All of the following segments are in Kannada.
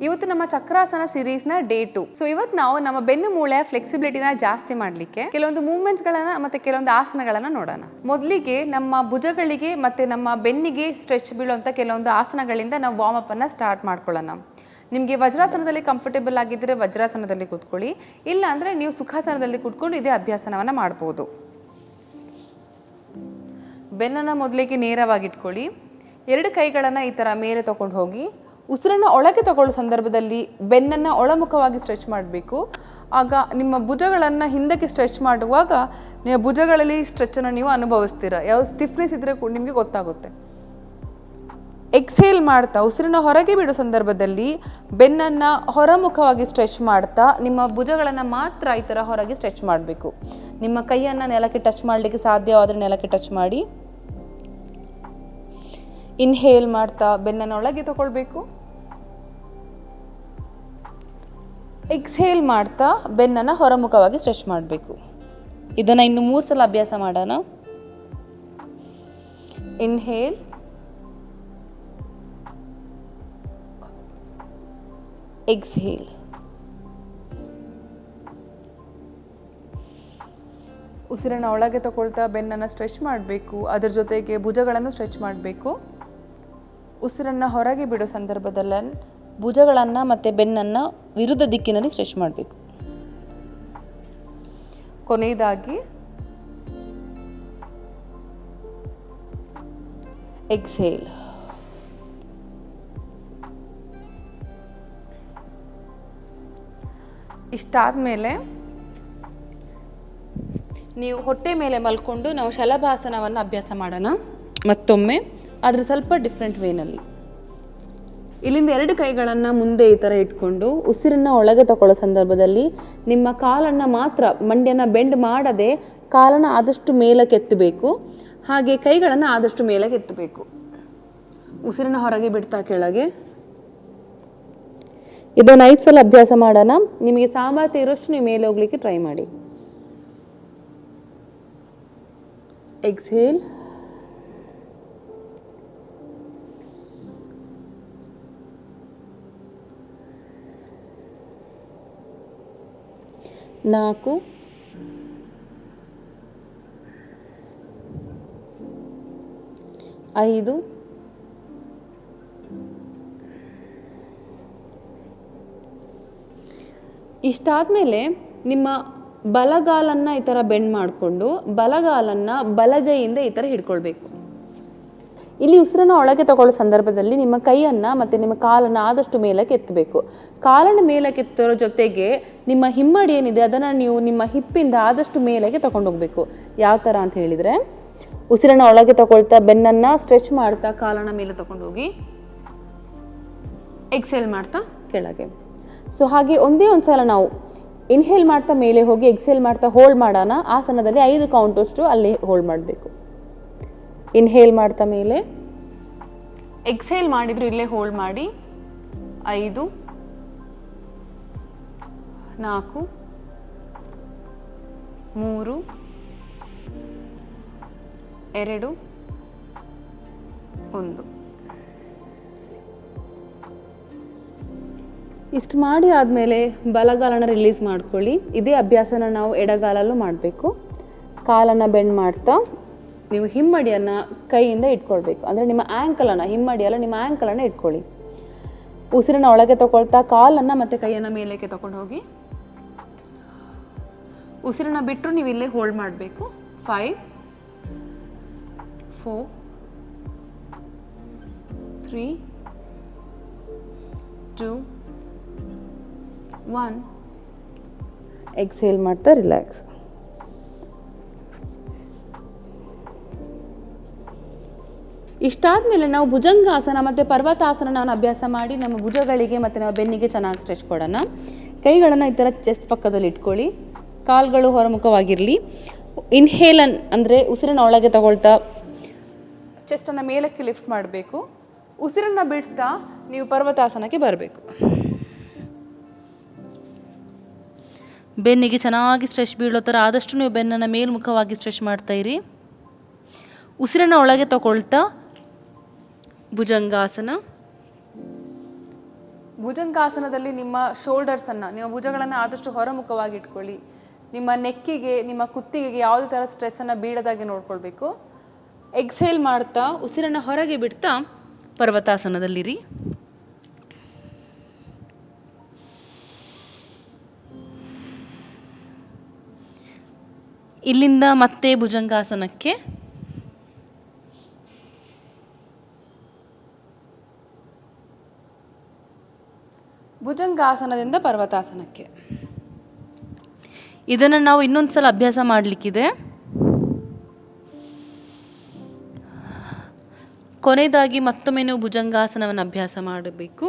ಇವತ್ತು ನಮ್ಮ ಚಕ್ರಾಸನ ಸಿರೀಸ್ನ ಡೇ ಟು ಸೊ ಇವತ್ತು ನಾವು ನಮ್ಮ ಬೆನ್ನು ಮೂಳೆ ಫ್ಲೆಕ್ಸಿಬಿಲಿಟಿನ ಜಾಸ್ತಿ ಮಾಡಲಿಕ್ಕೆ ಕೆಲವೊಂದು ಮೂವ್ಮೆಂಟ್ಸ್ಗಳನ್ನ ಮತ್ತೆ ಕೆಲವೊಂದು ಆಸನಗಳನ್ನ ನೋಡೋಣ. ಮೊದಲಿಗೆ ನಮ್ಮ ಭುಜಗಳಿಗೆ ಮತ್ತೆ ನಮ್ಮ ಬೆನ್ನಿಗೆ ಸ್ಟ್ರೆಚ್ ಬೀಳುವಂತ ಕೆಲವೊಂದು ಆಸನಗಳಿಂದ ನಾವು ವಾರ್ಮ್ ಅಪ್ ಅನ್ನ ಸ್ಟಾರ್ಟ್ ಮಾಡ್ಕೊಳ್ಳೋಣ. ನಿಮಗೆ ವಜ್ರಾಸನದಲ್ಲಿ ಕಂಫರ್ಟೇಬಲ್ ಆಗಿದ್ದರೆ ವಜ್ರಾಸನದಲ್ಲಿ ಕೂತ್ಕೊಳ್ಳಿ. ಇಲ್ಲ ಅಂದರೆ ನೀವು ಸುಖಾಸನದಲ್ಲಿ ಕೂತ್ಕೊಂಡು ಇದೇ ಅಭ್ಯಾಸನವನ್ನು ಮಾಡ್ಬೋದು. ಬೆನ್ನನ್ನು ಮೊದಲಿಗೆ ನೇರವಾಗಿ ಇಟ್ಕೊಳ್ಳಿ ಎರಡು ಕೈಗಳನ್ನು ಈ ಥರ ಮೇಲೆ ತೊಗೊಂಡು ಹೋಗಿ ಉಸಿರನ್ನು ಒಳಗೆ ತಗೊಳ್ಳೋ ಸಂದರ್ಭದಲ್ಲಿ ಬೆನ್ನನ್ನು ಒಳಮುಖವಾಗಿ ಸ್ಟ್ರೆಚ್ ಮಾಡಬೇಕು. ಆಗ ನಿಮ್ಮ ಭುಜಗಳನ್ನು ಹಿಂದಕ್ಕೆ ಸ್ಟ್ರೆಚ್ ಮಾಡುವಾಗ ನಿಮ್ಮ ಭುಜಗಳಲ್ಲಿ ಸ್ಟ್ರೆಚ್ಚನ್ನು ನೀವು ಅನುಭವಿಸ್ತೀರ. ಯಾವ ಸ್ಟಿಫ್ನೆಸ್ ಇದ್ದರೆ ಕೂಡ ನಿಮಗೆ ಗೊತ್ತಾಗುತ್ತೆ. ಎಕ್ಸೇಲ್ ಮಾಡ್ತಾ, ಉಸಿರನ್ನು ಹೊರಗೆ ಬಿಡೋ ಸಂದರ್ಭದಲ್ಲಿ ಬೆನ್ನನ್ನು ಹೊರಮುಖವಾಗಿ ಸ್ಟ್ರೆಚ್ ಮಾಡ್ತಾ, ನಿಮ್ಮ ಭುಜಗಳನ್ನು ಮಾತ್ರ ಈ ಥರ ಹೊರಗೆ ಸ್ಟ್ರೆಚ್ ಮಾಡಬೇಕು. ನಿಮ್ಮ ಕೈಯನ್ನು ನೆಲಕ್ಕೆ ಟಚ್ ಮಾಡಲಿಕ್ಕೆ ಸಾಧ್ಯವಾದರೆ ನೆಲಕ್ಕೆ ಟಚ್ ಮಾಡಿ. ಇನ್ಹೇಲ್ ಮಾಡ್ತಾ, ಬೆನ್ನನ್ನು ಒಳಗೆ ತಗೊಳ್ಬೇಕು. ಎಕ್ಸೇಲ್ ಮಾಡ್ತಾ ಬೆನ್ನನ್ನು ಹೊರಮುಖವಾಗಿ ಸ್ಟ್ರೆಚ್ ಮಾಡಬೇಕು. ಇದನ್ನು ಇನ್ನು ಮೂರು ಸಲ ಅಭ್ಯಾಸ ಮಾಡೋಣ. ಇನ್ಹೇಲ್ ಎಕ್ಸ್ಹೇಲ್ ಉಸಿರನ್ನು ಒಳಗೆ ತಗೊಳ್ತಾ ಬೆನ್ನನ್ನು ಸ್ಟ್ರೆಚ್ ಮಾಡಬೇಕು. ಅದರ ಜೊತೆಗೆ ಭುಜಗಳನ್ನು ಸ್ಟ್ರೆಚ್ ಮಾಡಬೇಕು. ಉಸಿರನ್ನು ಹೊರಗೆ ಬಿಡೋ ಸಂದರ್ಭದಲ್ಲಿ ಭುಜಗಳನ್ನು ಮತ್ತು ಬೆನ್ನನ್ನು ವಿರುದ್ಧ ದಿಕ್ಕಿನಲ್ಲಿ ಸ್ಟ್ರೆಚ್ ಮಾಡಬೇಕು. ಕೊನೆಯದಾಗಿ ಎಕ್ಸೇಲ್ ಇಷ್ಟಾದಮೇಲೆ ನೀವು ಹೊಟ್ಟೆ ಮೇಲೆ ಮಲ್ಕೊಂಡು ನಾವು ಶಲಭಾಸನವನ್ನು ಅಭ್ಯಾಸ ಮಾಡೋಣ. ಮತ್ತೊಮ್ಮೆ ಆದರೆ ಸ್ವಲ್ಪ ಡಿಫ್ರೆಂಟ್ ವೇನಲ್ಲಿ ಇಲ್ಲಿಂದ ಎರಡು ಕೈಗಳನ್ನು ಮುಂದೆ ಈ ಥರ ಇಟ್ಕೊಂಡು ಉಸಿರನ್ನ ಒಳಗೆ ತಗೊಳ್ಳೋ ಸಂದರ್ಭದಲ್ಲಿ ನಿಮ್ಮ ಕಾಲನ್ನು ಮಾತ್ರ ಮಂಡ್ಯನ ಬೆಂಡ್ ಮಾಡದೆ ಕಾಲನ್ನು ಆದಷ್ಟು ಮೇಲಕ್ಕೆ ಎತ್ತಬೇಕು. ಹಾಗೆ ಕೈಗಳನ್ನು ಆದಷ್ಟು ಮೇಲಕ್ಕೆ ಎತ್ತಬೇಕು. ಉಸಿರನ್ನ ಹೊರಗೆ ಬಿಡ್ತಾ ಕೆಳಗೆ. ಇದನ್ನು ಐದು ಸಲ ಅಭ್ಯಾಸ ಮಾಡೋಣ. ನಿಮಗೆ ಸಾಮರ್ಥ್ಯ ಇರೋಷ್ಟು ನೀವು ಮೇಲೆ ಹೋಗ್ಲಿಕ್ಕೆ ಟ್ರೈ ಮಾಡಿ. ಎಕ್ಸೇಲ್ ನಾಲ್ಕು ಐದು ಇಷ್ಟಾದಮೇಲೆ ನಿಮ್ಮ ಬಲಗಾಲನ್ನು ಈ ಥರ ಬೆಂಡ್ ಮಾಡಿಕೊಂಡು ಬಲಗಾಲನ್ನು ಬಲಗೈಯಿಂದ ಈ ಥರ ಹಿಡ್ಕೊಳ್ಬೇಕು ಇಲ್ಲಿ ಉಸಿರನ್ನು ಒಳಗೆ ತಗೊಳ್ಳೋ ಸಂದರ್ಭದಲ್ಲಿ ನಿಮ್ಮ ಕೈಯನ್ನು ಮತ್ತು ನಿಮ್ಮ ಕಾಲನ್ನು ಆದಷ್ಟು ಮೇಲಕ್ಕೆ ಎತ್ತಬೇಕು. ಕಾಲನ್ನು ಮೇಲಕ್ಕೆ ಎತ್ತರೋ ಜೊತೆಗೆ ನಿಮ್ಮ ಹಿಮ್ಮಡಿ ಏನಿದೆ ಅದನ್ನು ನೀವು ನಿಮ್ಮ ಹಿಪ್ಪಿಂದ ಆದಷ್ಟು ಮೇಲಕ್ಕೆ ತಗೊಂಡೋಗ್ಬೇಕು. ಯಾವ ಥರ ಅಂತ ಹೇಳಿದರೆ, ಉಸಿರನ್ನು ಒಳಗೆ ತಗೊಳ್ತಾ ಬೆನ್ನನ್ನು ಸ್ಟ್ರೆಚ್ ಮಾಡ್ತಾ ಕಾಲನ ಮೇಲೆ ತಗೊಂಡೋಗಿ ಎಕ್ಸೆಲ್ ಮಾಡ್ತಾ ಕೆಳಗೆ. ಸೊ ಹಾಗೆ ಒಂದೇ ಒಂದು ಸಲ ನಾವು ಇನ್ಹೇಲ್ ಮಾಡ್ತಾ ಮೇಲೆ ಹೋಗಿ ಎಕ್ಸೇಲ್ ಮಾಡ್ತಾ ಹೋಲ್ಡ್ ಮಾಡೋಣ. ಆಸನದಲ್ಲಿ ಐದು ಕೌಂಟಷ್ಟು ಅಲ್ಲಿ ಹೋಲ್ಡ್ ಮಾಡಬೇಕು. ಇನ್ಹೇಲ್ ಮಾಡ್ತಾ ಮೇಲೆ. ಎಕ್ಸೇಲ್ ಮಾಡಿದ್ರು ಇಲ್ಲೇ ಹೋಲ್ಡ್ ಮಾಡಿ. ಐದು ನಾಲ್ಕು ಮೂರು ಎರಡು ಒಂದು. ಇಷ್ಟು ಮಾಡಿ ಆದಮೇಲೆ ಬಲಗಾಲನ ರಿಲೀಸ್ ಮಾಡ್ಕೊಳ್ಳಿ. ಇದೇ ಅಭ್ಯಾಸನ ನಾವು ಎಡಗಾಲಲ್ಲೂ ಮಾಡಬೇಕು. ಕಾಲನ್ನು ಬೆಂಡ್ ಮಾಡ್ತಾ ನೀವು ಹಿಮ್ಮಡಿಯನ್ನು ಕೈಯಿಂದ ಇಟ್ಕೊಳ್ಬೇಕು. ಅಂದರೆ ನಿಮ್ಮ ಆ್ಯಂಕಲನ್ನು ಹಿಮ್ಮಡಿಯಲ್ಲ ನಿಮ್ಮ ಆ್ಯಂಕಲನ್ನು ಇಟ್ಕೊಳ್ಳಿ. ಉಸಿರನ್ನ ಒಳಗೆ ತಗೊಳ್ತಾ, ಕಾಲನ್ನು ಮತ್ತು ಕೈಯನ್ನು ಮೇಲಕ್ಕೆ ತಗೊಂಡು ಹೋಗಿ. ಉಸಿರನ್ನ ಬಿಟ್ಟರು ನೀವು ಇಲ್ಲೇ ಹೋಲ್ಡ್ ಮಾಡಬೇಕು. Five four three two one exhale ಮಾಡ್ತಾ ರಿಲ್ಯಾಕ್ಸ್ ಇಷ್ಟಾದಮೇಲೆ ನಾವು ಭುಜಂಗಾಸನ ಮತ್ತು ಪರ್ವತಾಸನ ನಾನು ಅಭ್ಯಾಸ ಮಾಡಿ ನಮ್ಮ ಭುಜಗಳಿಗೆ ಮತ್ತು ನಮ್ಮ ಬೆನ್ನಿಗೆ ಚೆನ್ನಾಗಿ ಸ್ಟ್ರೆಚ್ ಕೊಡೋಣ. ಕೈಗಳನ್ನು ಈ ಥರ ಚೆಸ್ಟ್ ಪಕ್ಕದಲ್ಲಿ ಇಟ್ಕೊಳ್ಳಿ. ಕಾಲುಗಳು ಹೊರಮುಖವಾಗಿರಲಿ. ಇನ್ಹೇಲನ್ ಅಂದರೆ ಉಸಿರನ್ನ ಒಳಗೆ ತಗೊಳ್ತಾ ಚೆಸ್ಟನ್ನು ಮೇಲಕ್ಕೆ ಲಿಫ್ಟ್ ಮಾಡಬೇಕು. ಉಸಿರನ್ನು ಬಿಡ್ತಾ ನೀವು ಪರ್ವತಾಸನಕ್ಕೆ ಬರಬೇಕು. ಬೆನ್ನಿಗೆ ಚೆನ್ನಾಗಿ ಸ್ಟ್ರೆಚ್ ಬೀಳೋ ಥರ ಆದಷ್ಟು ನೀವು ಬೆನ್ನನ್ನು ಮೇಲ್ಮುಖವಾಗಿ ಸ್ಟ್ರೆಚ್ ಮಾಡ್ತಾಯಿರಿ ಉಸಿರನ್ನು ಉಸಿರನ್ನ ಒಳಗೆ ತಗೊಳ್ತಾ ಭುಜಂಗಾಸನ? ಭುಜಂಗಾಸನದಲ್ಲಿ ನಿಮ್ಮ ಶೋಲ್ಡರ್ಸನ್ನು, ನಿಮ್ಮ ಭುಜಗಳನ್ನು ಆದಷ್ಟು ಹೊರಮುಖವಾಗಿ ಇಟ್ಕೊಳ್ಳಿ ನಿಮ್ಮ ನೆಕ್ಕಿಗೆ, ನಿಮ್ಮ ಕುತ್ತಿಗೆಗೆ ಯಾವುದೇ ಥರ ಸ್ಟ್ರೆಸ್ಸನ್ನು ಬೀಳದಾಗೆ ನೋಡ್ಕೊಳ್ಬೇಕು. ಎಕ್ಸೇಲ್ ಮಾಡ್ತಾ, ಉಸಿರನ್ನು ಹೊರಗೆ ಬಿಡ್ತಾ ಪರ್ವತಾಸನದಲ್ಲಿರಿ. ಇಲ್ಲಿಂದ ಮತ್ತೆ ಭುಜಂಗಾಸನಕ್ಕೆ ಭುಜಂಗಾಸನದಿಂದ ಪರ್ವತಾಸನಕ್ಕೆ. ಇದನ್ನು ನಾವು ಇನ್ನೊಂದು ಸಲ ಅಭ್ಯಾಸ ಮಾಡಲಿಕ್ಕಿದೆ. ಕೊನೆಯದಾಗಿ ಮತ್ತೊಮ್ಮೆ ನೀವು ಭುಜಂಗಾಸನವನ್ನು ಅಭ್ಯಾಸ ಮಾಡಬೇಕು.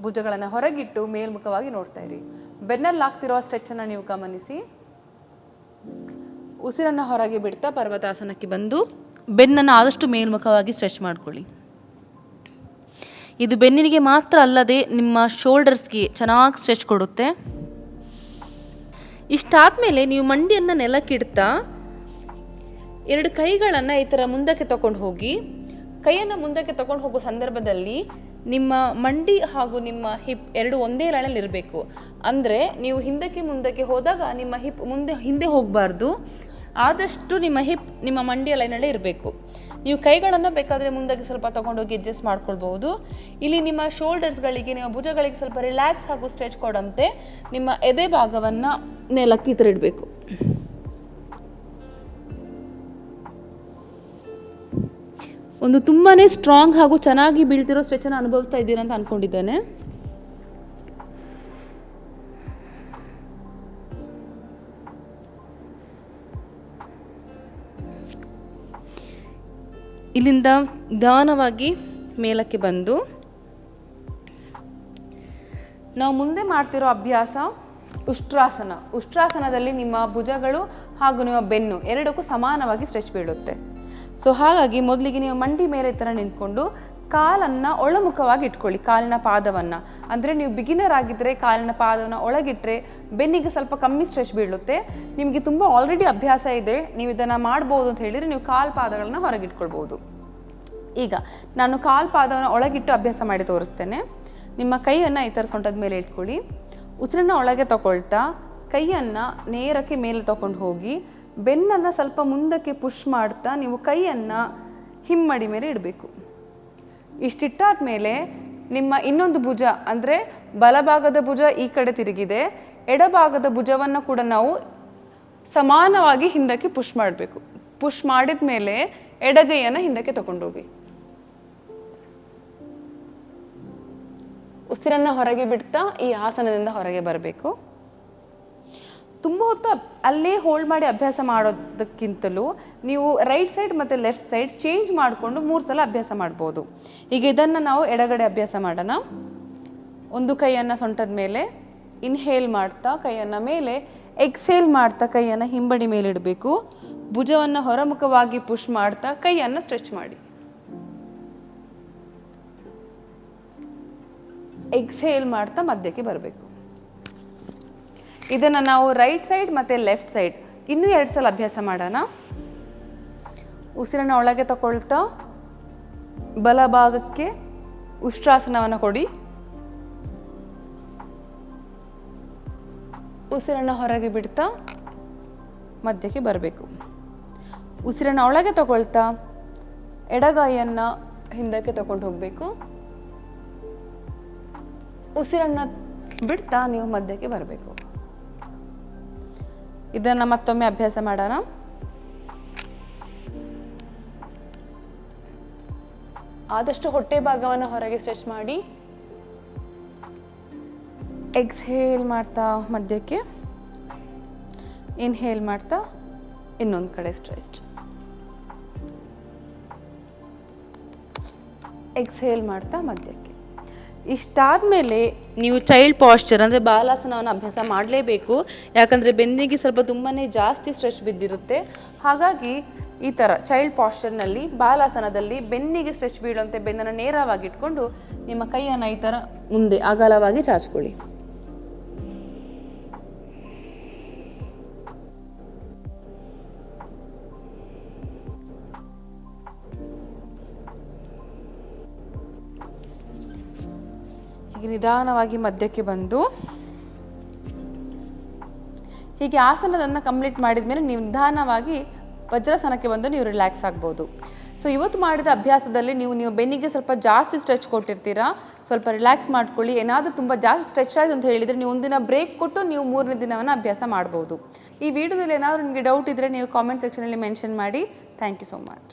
ಭುಜಗಳನ್ನು ಹೊರಗಿಟ್ಟು ಮೇಲ್ಮುಖವಾಗಿ ನೋಡ್ತಾ ಇರಿ. ಬೆನ್ನಲ್ಲಿ ಆಗ್ತಿರುವ ಸ್ಟ್ರೆಚ್ಚನ್ನು ನೀವು ಗಮನಿಸಿ. ಉಸಿರನ್ನು ಹೊರಗೆ ಬಿಡ್ತಾ ಪರ್ವತಾಸನಕ್ಕೆ ಬಂದು ಬೆನ್ನನ್ನು ಆದಷ್ಟು ಮೇಲ್ಮುಖವಾಗಿ ಸ್ಟ್ರೆಚ್ ಮಾಡ್ಕೊಳ್ಳಿ. ಇದು ಬೆನ್ನಿನಿಗೆ ಮಾತ್ರ ಅಲ್ಲದೆ ನಿಮ್ಮ ಶೋಲ್ಡರ್ಸ್ಗೆ ಚೆನ್ನಾಗಿ ಸ್ಟ್ರೆಚ್ ಕೊಡುತ್ತೆ. ಇಷ್ಟಾದಮೇಲೆ ನೀವು ಮಂಡಿಯನ್ನು ನೆಲಕ್ಕಿಡ್ತಾ ಎರಡು ಕೈಗಳನ್ನು ಈ ಥರ ಮುಂದಕ್ಕೆ ತಗೊಂಡು ಹೋಗಿ, ಕೈಯನ್ನು ಮುಂದಕ್ಕೆ ತಗೊಂಡು ಹೋಗೋ ಸಂದರ್ಭದಲ್ಲಿ ನಿಮ್ಮ ಮಂಡಿ ಹಾಗೂ ನಿಮ್ಮ ಹಿಪ್ ಎರಡು ಒಂದೇ ಲೈನಲ್ಲಿ ಇರಬೇಕು. ಅಂದರೆ ನೀವು ಹಿಂದಕ್ಕೆ ಮುಂದಕ್ಕೆ ಹೋದಾಗ ನಿಮ್ಮ ಹಿಪ್ ಮುಂದೆ, ಹಿಂದೆ ಹೋಗಬಾರ್ದು. ಆದಷ್ಟು ನಿಮ್ಮ ಹಿಪ್ ನಿಮ್ಮ ಮಂಡಿಯ ಲೈನಲ್ಲೇ ಇರಬೇಕು. ನೀವು ಕೈಗಳನ್ನು ಬೇಕಾದರೆ ಮುಂದಾಗಿ ಸ್ವಲ್ಪ ತೊಗೊಂಡೋಗಿ ಅಡ್ಜಸ್ಟ್ ಮಾಡ್ಕೊಳ್ಬಹುದು. ಇಲ್ಲಿ ನಿಮ್ಮ ಶೋಲ್ಡರ್ಸ್ಗಳಿಗೆ ನಿಮ್ಮ ಭುಜಗಳಿಗೆ ಸ್ವಲ್ಪ ರಿಲ್ಯಾಕ್ಸ್ ಹಾಗೂ ಸ್ಟ್ರೆಚ್ ಕೊಡಂತೆ ನಿಮ್ಮ ಎದೆ ಭಾಗವನ್ನು ನೆಲಕ್ಕೆ ಈ ಒಂದು ತುಂಬಾ ಸ್ಟ್ರಾಂಗ್ ಹಾಗೂ ಚೆನ್ನಾಗಿ ಬೀಳ್ತಿರೋ ಸ್ಟ್ರೆಚನ್ನು ಅನುಭವಿಸ್ತಾ ಇದ್ದೀರಾ ಅಂತ ಅನ್ಕೊಂಡಿದ್ದೇನೆ. ಇಲ್ಲಿಂದ ನಿಧಾನವಾಗಿ ಮೇಲಕ್ಕೆ ಬಂದು. ನಾವು ಮುಂದೆ ಮಾಡ್ತಿರೋ ಅಭ್ಯಾಸ ಉಷ್ಟ್ರಾಸನ. ಉಷ್ಟ್ರಾಸನದಲ್ಲಿ ನಿಮ್ಮ ಭುಜಗಳು ಹಾಗೂ ನಿಮ್ಮ ಬೆನ್ನು ಎರಡಕ್ಕೂ ಸಮಾನವಾಗಿ ಸ್ಟ್ರೆಚ್ ಬೀಳುತ್ತೆ. ಸೊ ಹಾಗಾಗಿ ಮೊದಲಿಗೆ ನೀವು ಮಂಡಿ ಮೇಲೆ ಈ ಥರ ನಿಂತ್ಕೊಂಡು ಕಾಲನ್ನು ಒಳಮುಖವಾಗಿ ಇಟ್ಕೊಳ್ಳಿ, ಕಾಲಿನ ಪಾದವನ್ನು. ಅಂದರೆ ನೀವು ಬಿಗಿನರ್ ಆಗಿದ್ದರೆ ಕಾಲಿನ ಪಾದವನ್ನು ಒಳಗಿಟ್ಟರೆ ಬೆನ್ನಿಗೆ ಸ್ವಲ್ಪ ಕಮ್ಮಿ ಸ್ಟ್ರೆಚ್ ಬೀಳುತ್ತೆ. ನಿಮಗೆ ತುಂಬ ಆಲ್ರೆಡಿ ಅಭ್ಯಾಸ ಇದೆ. ನೀವು ಇದನ್ನು ಮಾಡ್ಬೋದು ಅಂತ ಹೇಳಿದರೆ ನೀವು ಕಾಲು ಪಾದಗಳನ್ನು ಹೊರಗಿಟ್ಕೊಳ್ಬೋದು. ಈಗ ನಾನು ಕಾಲು ಪಾದವನ್ನು ಒಳಗಿಟ್ಟು ಅಭ್ಯಾಸ ಮಾಡಿ ತೋರಿಸ್ತೇನೆ. ನಿಮ್ಮ ಕೈಯನ್ನು ಈ ಥರ ಸೊಂಟದ ಮೇಲೆ ಇಟ್ಕೊಳ್ಳಿ. ಉಸಿರನ್ನ ಒಳಗೆ ತಗೊಳ್ತಾ ಕೈಯನ್ನು ನೇರಕ್ಕೆ ಮೇಲೆ ತಗೊಂಡು ಹೋಗಿ ಬೆನ್ನನ್ನು ಸ್ವಲ್ಪ ಮುಂದಕ್ಕೆ ಪುಷ್ ಮಾಡ್ತಾ ನೀವು ಕೈಯನ್ನು ಹಿಮ್ಮಡಿ ಮೇಲೆ ಇಡಬೇಕು. ಇಷ್ಟಿಟ್ಟಾದ ಮೇಲೆ ನಿಮ್ಮ ಇನ್ನೊಂದು ಭುಜ, ಅಂದರೆ ಬಲಭಾಗದ ಭುಜ ಈ ಕಡೆ ತಿರುಗಿದೆ, ಎಡಭಾಗದ ಭುಜವನ್ನು ಕೂಡ ನಾವು ಸಮಾನವಾಗಿ ಹಿಂದಕ್ಕೆ ಪುಷ್ ಮಾಡಬೇಕು. ಪುಷ್ ಮಾಡಿದ ಮೇಲೆ ಎಡಗೈಯನ್ನು ಹಿಂದಕ್ಕೆ ತಗೊಂಡೋಗಿ. ಉಸಿರನ್ನು ಹೊರಗೆ ಬಿಡ್ತಾ ಈ ಆಸನದಿಂದ ಹೊರಗೆ ಬರಬೇಕು. ತುಂಬ ಹೊತ್ತು ಅಲ್ಲೇ ಹೋಲ್ಡ್ ಮಾಡಿ ಅಭ್ಯಾಸ ಮಾಡೋದಕ್ಕಿಂತಲೂ ನೀವು ರೈಟ್ ಸೈಡ್ ಮತ್ತು ಲೆಫ್ಟ್ ಸೈಡ್ ಚೇಂಜ್ ಮಾಡಿಕೊಂಡು ಮೂರು ಸಲ ಅಭ್ಯಾಸ ಮಾಡ್ಬೋದು. ಈಗ ಇದನ್ನು ನಾವು ಎಡಗಡೆ ಅಭ್ಯಾಸ ಮಾಡೋಣ. ಒಂದು ಕೈಯನ್ನು ಸೊಂಟದ ಮೇಲೆ ಇನ್ಹೇಲ್ ಮಾಡ್ತಾ ಕೈಯನ್ನು ಮೇಲೆ ಎಕ್ಸೇಲ್ ಮಾಡ್ತಾ ಕೈಯನ್ನು ಹಿಂಬಡಿ ಮೇಲೆ ಇಡಬೇಕು. ಭುಜವನ್ನು ಹೊರಮುಖವಾಗಿ ಪುಷ್ ಮಾಡ್ತಾ ಕೈಯನ್ನು ಸ್ಟ್ರೆಚ್ ಮಾಡಿ. ಎಕ್ಸೇಲ್ ಮಾಡ್ತಾ ಮಧ್ಯಕ್ಕೆ ಬರಬೇಕು. ಇದನ್ನು ನಾವು ರೈಟ್ ಸೈಡ್ ಮತ್ತು ಲೆಫ್ಟ್ ಸೈಡ್ ಇನ್ನೂ ಎರಡು ಸಲ ಅಭ್ಯಾಸ ಮಾಡೋಣ. ಉಸಿರನ್ನು ಒಳಗೆ ತಗೊಳ್ತಾ ಬಲಭಾಗಕ್ಕೆ ಉಷ್ಟ್ರಾಸನವನ್ನು ಕೊಡಿ. ಉಸಿರನ್ನು ಹೊರಗೆ ಬಿಡ್ತಾ ಮಧ್ಯಕ್ಕೆ ಬರಬೇಕು. ಉಸಿರನ್ನು ಒಳಗೆ ತಗೊಳ್ತಾ ಎಡಗಾಯಿಯನ್ನು ಹಿಂದಕ್ಕೆ ತಗೊಂಡು ಹೋಗಬೇಕು. ಉಸಿರನ್ನು ಬಿಡ್ತಾ ನೀವು ಮಧ್ಯಕ್ಕೆ ಬರಬೇಕು. ಇದನ್ನು ಮತ್ತೊಮ್ಮೆ ಅಭ್ಯಾಸ ಮಾಡೋಣ. ಆದಷ್ಟು ಹೊಟ್ಟೆ ಭಾಗವನ್ನು ಹೊರಗೆ ಸ್ಟ್ರೆಚ್ ಮಾಡಿ. ಎಕ್ಸ್ಹೇಲ್ ಮಾಡ್ತಾ ಮಧ್ಯಕ್ಕೆ. ಇನ್ಹೇಲ್ ಮಾಡ್ತಾ ಇನ್ನೊಂದು ಕಡೆ ಸ್ಟ್ರೆಚ್ ಎಕ್ಸ್ಹೇಲ್ ಮಾಡ್ತಾ ಮಧ್ಯಕ್ಕೆ. ಇಷ್ಟಾದಮೇಲೆ ನೀವು ಚೈಲ್ಡ್ ಪಾಶ್ಚರ್ ಅಂದರೆ ಬಾಲಾಸನವನ್ನು ಅಭ್ಯಾಸ ಮಾಡಲೇಬೇಕು. ಯಾಕಂದರೆ ಬೆನ್ನಿಗೆ ಸ್ವಲ್ಪ ತುಂಬಾ ಜಾಸ್ತಿ ಸ್ಟ್ರೆಚ್ ಬಿದ್ದಿರುತ್ತೆ. ಹಾಗಾಗಿ ಈ ಥರ ಚೈಲ್ಡ್ ಪಾಶ್ಚರ್ನಲ್ಲಿ ಬಾಲಾಸನದಲ್ಲಿ ಬೆನ್ನಿಗೆ ಸ್ಟ್ರೆಚ್ ಬೀಳುವಂತೆ ಬೆನ್ನನ್ನು ನೇರವಾಗಿ ಇಟ್ಕೊಂಡು ನಿಮ್ಮ ಕೈಯನ್ನು ಈ ಥರ ಮುಂದೆ ಅಗಲವಾಗಿ ಚಾಚ್ಕೊಳ್ಳಿ. ಹೀಗೆ ನಿಧಾನವಾಗಿ ಮಧ್ಯಕ್ಕೆ ಬಂದು ಹೀಗೆ ಆಸನದನ್ನು ಕಂಪ್ಲೀಟ್ ಮಾಡಿದ ಮೇಲೆ ನೀವು ನಿಧಾನವಾಗಿ ವಜ್ರಾಸನಕ್ಕೆ ಬಂದು ನೀವು ರಿಲ್ಯಾಕ್ಸ್ ಆಗ್ಬೋದು. ಸೊ ಇವತ್ತು ಮಾಡಿದ ಅಭ್ಯಾಸದಲ್ಲಿ ನೀವು ನೀವು ಬೆನ್ನಿಗೆ ಸ್ವಲ್ಪ ಜಾಸ್ತಿ ಸ್ಟ್ರೆಚ್ ಕೊಟ್ಟಿರ್ತೀರಾ? ಸ್ವಲ್ಪ ರಿಲ್ಯಾಕ್ಸ್ ಮಾಡ್ಕೊಳ್ಳಿ. ಏನಾದರೂ ತುಂಬ ಜಾಸ್ತಿ ಸ್ಟ್ರೆಚ್ ಆಯಿತು ಅಂತ ಹೇಳಿದರೆ ನೀವು ಒಂದಿನ ಬ್ರೇಕ್ ಕೊಟ್ಟು ನೀವು ಮೂರನೇ ದಿನವನ್ನು ಅಭ್ಯಾಸ ಮಾಡ್ಬೋದು. ಈ ವಿಡಿಯೋದಲ್ಲಿ ಏನಾದರೂ ನಿಮಗೆ ಡೌಟ್ ಇದ್ದರೆ ನೀವು ಕಾಮೆಂಟ್ ಸೆಕ್ಷನಲ್ಲಿ ಮೆನ್ಷನ್ ಮಾಡಿ. Thank you so much